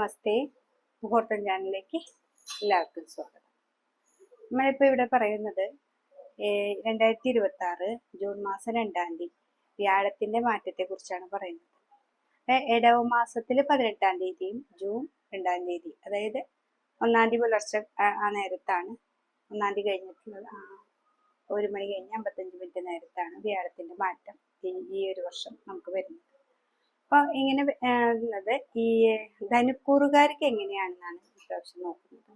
നമസ്തേ. മുഹൂർത്തം ചാനലിലേക്ക് എല്ലാവർക്കും സ്വാഗതം. നമ്മളിപ്പോൾ ഇവിടെ പറയുന്നത് രണ്ടായിരത്തി ഇരുപത്തി ആറ് ജൂൺ മാസം രണ്ടാം തീയതി വ്യാഴത്തിന്റെ മാറ്റത്തെ കുറിച്ചാണ് പറയുന്നത് ഇടവ മാസത്തിൽ പതിനെട്ടാം തീയതിയും ജൂൺ രണ്ടാം തീയതി അതായത് ഒന്നാം തീയതി പുലർച്ചെ ആ- നേരത്താണ്. ഒന്നാം തീയതി കഴിഞ്ഞിട്ടുള്ള ഒരു മണി കഴിഞ്ഞ് അമ്പത്തഞ്ച് മിനിറ്റ് നേരത്താണ് വ്യാഴത്തിന്റെ മാറ്റം ഈ ഒരു വർഷം നമുക്ക് വരുന്നത്. അപ്പോൾ ഇങ്ങനെ വരുന്നത് ഈ ധനുക്കൂറുകാർക്ക് എങ്ങനെയാണെന്നാണ് ഇപ്രാവശ്യം നോക്കുന്നത്.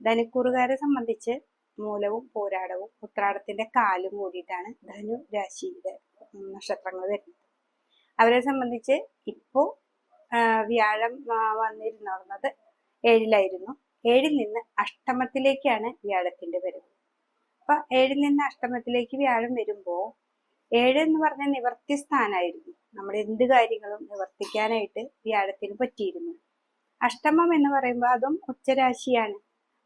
ധനുക്കൂറുകാരെ സംബന്ധിച്ച് മൂലവും പോരാടവും ഉത്രാടത്തിന്റെ കാലും കൂടിയിട്ടാണ് ധനു രാശിയുടെ നക്ഷത്രങ്ങൾ വരുന്നത്. അവരെ സംബന്ധിച്ച് ഇപ്പോ വ്യാഴം വന്നിരുന്നത് ഏഴിലായിരുന്നു. ഏഴിൽ നിന്ന് അഷ്ടമത്തിലേക്കാണ് വ്യാഴത്തിന്റെ വരവ്. അപ്പൊ ഏഴിൽ നിന്ന് അഷ്ടമത്തിലേക്ക് വ്യാഴം വരുമ്പോ ഏഴ് എന്ന് പറഞ്ഞ നിവർത്തി സ്ഥാനായിരുന്നു. നമ്മൾ എന്ത് കാര്യങ്ങളും നിവർത്തിക്കാനായിട്ട് വ്യാഴത്തിന് പറ്റിയിരുന്നു. അഷ്ടമം എന്ന് പറയുമ്പോൾ അതും ഉച്ചരാശിയാണ്.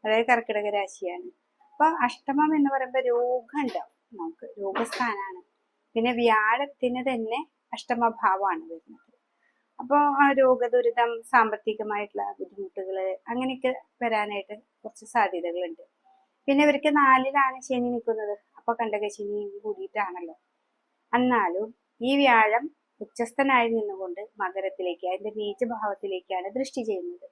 അതായത് കർക്കിടക രാശിയാണ്. അപ്പൊ അഷ്ടമം എന്ന് പറയുമ്പോൾ രോഗം ഉണ്ടാവും. നമുക്ക് രോഗസ്ഥാനാണ്. പിന്നെ വ്യാഴത്തിന് തന്നെ അഷ്ടമഭാവമാണ് വരുന്നത്. അപ്പോൾ ആ രോഗദുരിതം സാമ്പത്തികമായിട്ടുള്ള ബുദ്ധിമുട്ടുകൾ അങ്ങനെയൊക്കെ വരാനായിട്ട് കുറച്ച് സാധ്യതകളുണ്ട്. പിന്നെ ഇവർക്ക് നാലിലാണ് ശനി നിൽക്കുന്നത്. അപ്പൊ കണ്ടക ശനി കൂടിയിട്ടാണല്ലോ. എന്നാലും ഈ വ്യാഴം ഉച്ചസ്ഥനായി നിന്നുകൊണ്ട് മകരത്തിലേക്ക് അതിന്റെ ബീജഭാവത്തിലേക്കാണ് ദൃഷ്ടി ചെയ്യുന്നത്.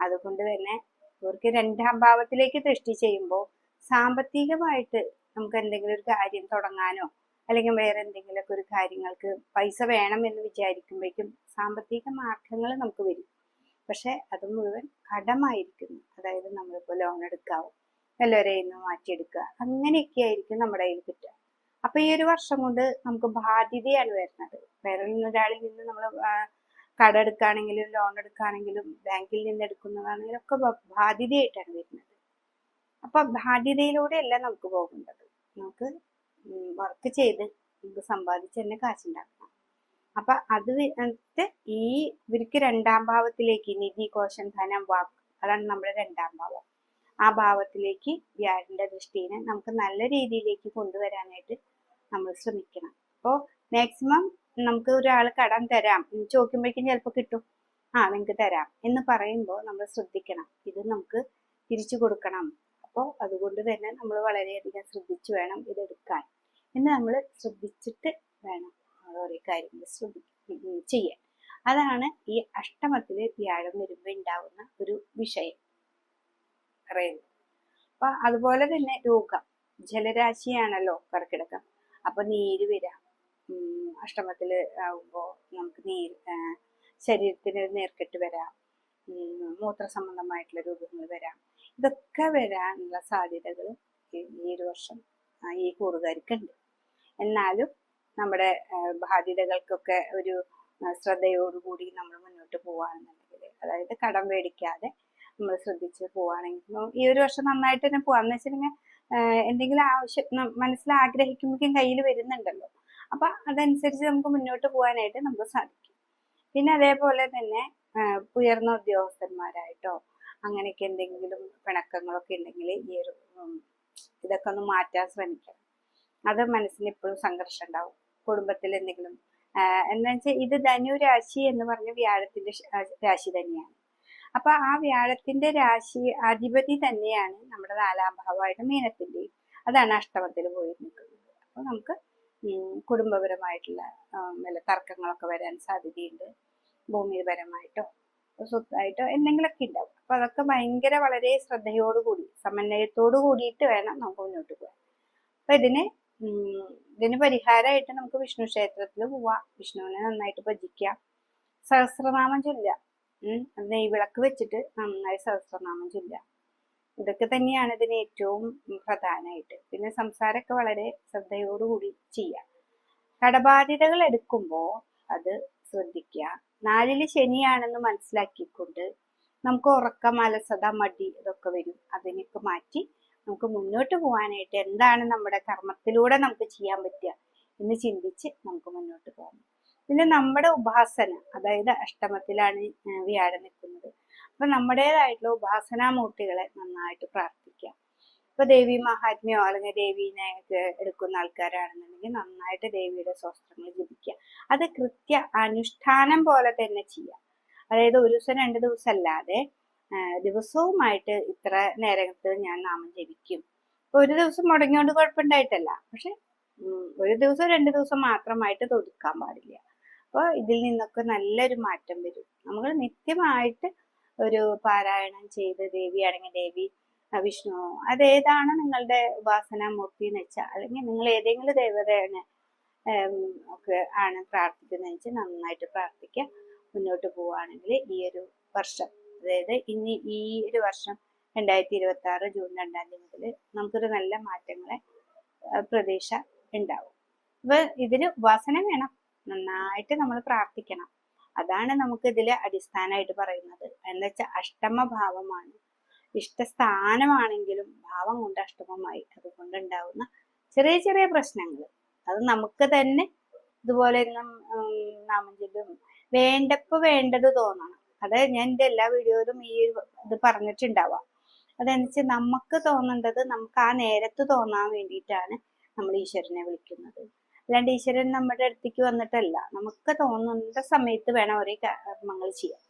അതുകൊണ്ട് തന്നെ ഇവർക്ക് രണ്ടാം ഭാവത്തിലേക്ക് ദൃഷ്ടി ചെയ്യുമ്പോൾ സാമ്പത്തികമായിട്ട് നമുക്ക് എന്തെങ്കിലും ഒരു കാര്യം തുടങ്ങാനോ അല്ലെങ്കിൽ വേറെ എന്തെങ്കിലുമൊക്കെ ഒരു കാര്യങ്ങൾക്ക് പൈസ വേണം എന്ന് വിചാരിക്കുമ്പോഴേക്കും സാമ്പത്തിക മാർഗങ്ങൾ നമുക്ക് വരും. പക്ഷെ അത് മുഴുവൻ കടമായിരിക്കുന്നു. അതായത് നമ്മളിപ്പോൾ ലോൺ എടുക്കാവും എല്ലാവരെയും മാറ്റിയെടുക്കുക അങ്ങനെയൊക്കെ ആയിരിക്കും നമ്മുടെ കയ്യിൽ കിട്ടുക. അപ്പൊ ഈ ഒരു വർഷം കൊണ്ട് നമുക്ക് ബാധ്യതയാണ് വരുന്നത്. വേറെ ഒരാളിൽ നിന്ന് നമ്മൾ കട എടുക്കുകയാണെങ്കിലും ലോൺ എടുക്കുകയാണെങ്കിലും ബാങ്കിൽ നിന്ന് എടുക്കുന്നതാണെങ്കിലും ഒക്കെ ബാധ്യതയായിട്ടാണ് വരുന്നത്. അപ്പൊ ബാധ്യതയിലൂടെയല്ല നമുക്ക് പോകേണ്ടത്. നമുക്ക് വർക്ക് ചെയ്ത് നമുക്ക് സമ്പാദിച്ച് തന്നെ കാശുണ്ടാക്കണം. അപ്പൊ അത് എന്നിട്ട് ഈ ഇവർക്ക് രണ്ടാം ഭാവത്തിലേക്ക് നിധി കോശം ധനം വാക്ക് അതാണ് നമ്മുടെ രണ്ടാം ഭാവം. ആ ഭാവത്തിലേക്ക് വ്യാഴന്റെ ദൃഷ്ടിനെ നമുക്ക് നല്ല രീതിയിലേക്ക് കൊണ്ടുവരാനായിട്ട് നമ്മൾ ശ്രമിക്കണം. അപ്പോൾ മാക്സിമം നമുക്ക് ഒരാൾ കടം തരാം. ചോദിക്കുമ്പോഴേക്കും ചിലപ്പോൾ കിട്ടും. ആ നിങ്ങൾക്ക് തരാം എന്ന് പറയുമ്പോൾ നമ്മൾ ശ്രദ്ധിക്കണം. ഇത് നമുക്ക് തിരിച്ചു കൊടുക്കണം. അപ്പോൾ അതുകൊണ്ട് തന്നെ നമ്മൾ വളരെയധികം ശ്രദ്ധിച്ചു വേണം ഇതെടുക്കാൻ എന്ന് നമ്മൾ ശ്രദ്ധിച്ചിട്ട് വേണം ഓരോ കാര്യങ്ങൾ ശ്രദ്ധി ചെയ്യാൻ. അതാണ് ഈ അഷ്ടമത്തിൽ വ്യാഴം വരുമ്പോൾ ഉണ്ടാവുന്ന ഒരു വിഷയം. പറയുന്നത്. അപ്പൊ അതുപോലെ തന്നെ രോഗം. ജലരാശിയാണല്ലോ കർക്കിടകം. അപ്പൊ നീര് വരാം. അഷ്ടമത്തിൽ ആവുമ്പോ നമുക്ക് നീര് ശരീരത്തിന് നേർക്കെട്ട് വരാം. മൂത്ര സംബന്ധമായിട്ടുള്ള രോഗങ്ങൾ വരാം. ഇതൊക്കെ വരാനുള്ള സാധ്യതകൾ ഈ ഒരു വർഷം ഈ കൂറുകാർക്കുണ്ട് എന്നാലും നമ്മുടെ ബാധ്യതകൾക്കൊക്കെ ഒരു ശ്രദ്ധയോടുകൂടി നമ്മൾ മുന്നോട്ട് പോവുകയാണെന്നുണ്ടെങ്കിൽ അതായത് കടം മേടിക്കാതെ നമ്മൾ ശ്രദ്ധിച്ച് പോവുകയാണെങ്കിൽ ഈ ഒരു വർഷം നന്നായിട്ട് തന്നെ പോവാന്ന് വെച്ചിട്ടുണ്ടെങ്കിൽ എന്തെങ്കിലും ആവശ്യം മനസ്സിൽ ആഗ്രഹിക്കുമ്പോഴേക്കും കയ്യിൽ വരുന്നുണ്ടല്ലോ. അപ്പൊ അതനുസരിച്ച് നമുക്ക് മുന്നോട്ട് പോകാനായിട്ട് നമുക്ക് സാധിക്കും. പിന്നെ അതേപോലെ തന്നെ ഉയർന്ന ഉദ്യോഗസ്ഥന്മാരായിട്ടോ അങ്ങനെയൊക്കെ എന്തെങ്കിലും പിണക്കങ്ങളൊക്കെ ഉണ്ടെങ്കിൽ ഈ ഒരു ഇതൊക്കെ ഒന്ന് മാറ്റാൻ ശ്രമിക്കണം. അത് മനസ്സിന് എപ്പോഴും സംഘർഷം ഉണ്ടാവും. കുടുംബത്തിൽ എന്തെങ്കിലും എന്താ വെച്ചാൽ ഇത് ധനു രാശി എന്ന് പറഞ്ഞ വ്യാഴത്തിന്റെ രാശി തന്നെയാണ്. അപ്പൊ ആ വ്യാഴത്തിന്റെ രാശി അധിപതി തന്നെയാണ് നമ്മുടെ നാലാം ഭാവമായിട്ട് മീനത്തിന്റെയും. അതാണ് അഷ്ടമത്തിൽ പോയി നിൽക്കുന്നത്. അപ്പൊ നമുക്ക് കുടുംബപരമായിട്ടുള്ള വല്ല തർക്കങ്ങളൊക്കെ വരാൻ സാധ്യതയുണ്ട്. ഭൂമിപരമായിട്ടോ സ്വത്തായിട്ടോ എന്തെങ്കിലുമൊക്കെ ഉണ്ടാവും. അപ്പൊ അതൊക്കെ ഭയങ്കര വളരെ ശ്രദ്ധയോടുകൂടി സമന്വയത്തോടു കൂടിയിട്ട് വേണം നമുക്ക് മുന്നോട്ട് പോകാൻ. അപ്പൊ ഇതിന് ഇതിന് പരിഹാരമായിട്ട് നമുക്ക് വിഷ്ണു ക്ഷേത്രത്തിൽ പോവാം. വിഷ്ണുവിനെ നന്നായിട്ട് ഭജിക്കാം. സഹസ്രനാമം ചൊല്ലാം നെയ്വിളക്ക് വെച്ചിട്ട് നന്നായി സഹസ്രനാമം ചൊല്ലാം ഇതൊക്കെ തന്നെയാണ് ഇതിന് ഏറ്റവും പ്രധാനമായിട്ട്. പിന്നെ സംസാരമൊക്കെ വളരെ ശ്രദ്ധയോടുകൂടി ചെയ്യാം കടബാധ്യതകൾ എടുക്കുമ്പോൾ അത് ശ്രദ്ധിക്കുക. നാലിൽ ശനിയാണെന്ന് മനസ്സിലാക്കിക്കൊണ്ട് നമുക്ക് ഉറക്കം അലസത മടി ഇതൊക്കെ വരും. അതിനൊക്കെ മാറ്റി നമുക്ക് മുന്നോട്ട് പോകാനായിട്ട് എന്താണ് നമ്മുടെ കർമ്മത്തിലൂടെ നമുക്ക് ചെയ്യാൻ പറ്റുക എന്ന് ചിന്തിച്ച് നമുക്ക് മുന്നോട്ട് പോകാം പിന്നെ നമ്മുടെ ഉപാസന അതായത് അഷ്ടമത്തിലാണ് വ്യാഴം നിൽക്കുന്നത്. അപ്പൊ നമ്മുടേതായിട്ടുള്ള ഉപാസനാമൂർത്തികളെ നന്നായിട്ട് പ്രാർത്ഥിക്കാം. ഇപ്പൊ ദേവി മഹാത്മ്യോ അല്ലെങ്കിൽ ദേവീനെ എടുക്കുന്ന ആൾക്കാരാണെന്നുണ്ടെങ്കിൽ നന്നായിട്ട് ദേവിയുടെ സ്വസ്ത്രങ്ങൾ ജപിക്കുക. അത് കൃത്യ അനുഷ്ഠാനം പോലെ തന്നെ ചെയ്യാം. അതായത് ഒരു ദിവസം രണ്ട് ദിവസം അല്ലാതെ ദിവസവുമായിട്ട് ഇത്ര നേരത്ത് ഞാൻ നാമം ജപിക്കും. ഇപ്പൊ ഒരു ദിവസം മുടങ്ങിയോണ്ട് കുഴപ്പമുണ്ടായിട്ടല്ല. പക്ഷെ ഒരു ദിവസം രണ്ട് ദിവസം മാത്രമായിട്ട് ഒതുക്കാൻ പാടില്ല. അപ്പോൾ ഇതിൽ നിന്നൊക്കെ നല്ലൊരു മാറ്റം വരും. നമ്മൾ നിത്യമായിട്ട് ഒരു പാരായണം ചെയ്ത് ദേവിയാണെങ്കിൽ ദേവി വിഷ്ണു അതേതാണ് നിങ്ങളുടെ ഉപാസനാമൂർത്തി എന്ന് വെച്ചാൽ അല്ലെങ്കിൽ നിങ്ങൾ ഏതെങ്കിലും ദേവതയാണ് ഒക്കെ ആണ് പ്രാർത്ഥിക്കുന്നത് വെച്ചാൽ നന്നായിട്ട് പ്രാർത്ഥിക്കുക മുന്നോട്ട് പോവുകയാണെങ്കിൽ ഈ ഒരു വർഷം അതായത് ഇനി ഈ ഒരു വർഷം രണ്ടായിരത്തി ഇരുപത്തി ആറ് ജൂൺ രണ്ടാം തീയതി മുതൽ നമുക്കൊരു നല്ല മാറ്റങ്ങളെ പ്രതീക്ഷ ഉണ്ടാവും. അപ്പൊ ഇതിന് ഉപാസന വേണം. നന്നായിട്ട് നമ്മൾ പ്രാർത്ഥിക്കണം. അതാണ് നമുക്ക് ഇതിൽ അടിസ്ഥാനമായിട്ട് പറയുന്നത്. എന്ന് വെച്ചാൽ അഷ്ടമ ഭാവമാണ്. ഇഷ്ടസ്ഥാനമാണെങ്കിലും ഭാവം കൊണ്ട് അഷ്ടമമായി അതുകൊണ്ട് ഉണ്ടാവുന്ന ചെറിയ ചെറിയ പ്രശ്നങ്ങൾ അത് നമുക്ക് തന്നെ ഇതുപോലെ ഒന്നും, ഉം, നാമം വേണ്ടപ്പോ വേണ്ടത് തോന്നണം. അത് ഞാൻ എന്റെ എല്ലാ വീഡിയോയിലും ഈ ഒരു ഇത് പറഞ്ഞിട്ടുണ്ടാവാം. അതെന്ന് നമുക്ക് തോന്നേണ്ടത് നമുക്ക് ആ നേരത്ത് തോന്നാൻ വേണ്ടിയിട്ടാണ് നമ്മൾ ഈശ്വരനെ വിളിക്കുന്നത്. അല്ലാണ്ട് ഈശ്വരൻ നമ്മുടെ അടുത്തേക്ക് വന്നിട്ടല്ല. നമുക്ക് തോന്നുന്ന സമയത്ത് വേണം ഓരോ കർമ്മങ്ങൾ ചെയ്യാൻ.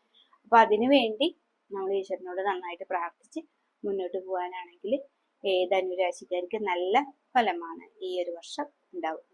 അപ്പൊ അതിനു വേണ്ടി നമ്മൾ ഈശ്വരനോട് നന്നായിട്ട് പ്രാർത്ഥിച്ച് മുന്നോട്ട് പോകാനാണെങ്കിൽ ഏത് അനുരാശിക്കാർക്ക് നല്ല ഫലമാണ് ഈ ഒരു വർഷം ഉണ്ടാവുക.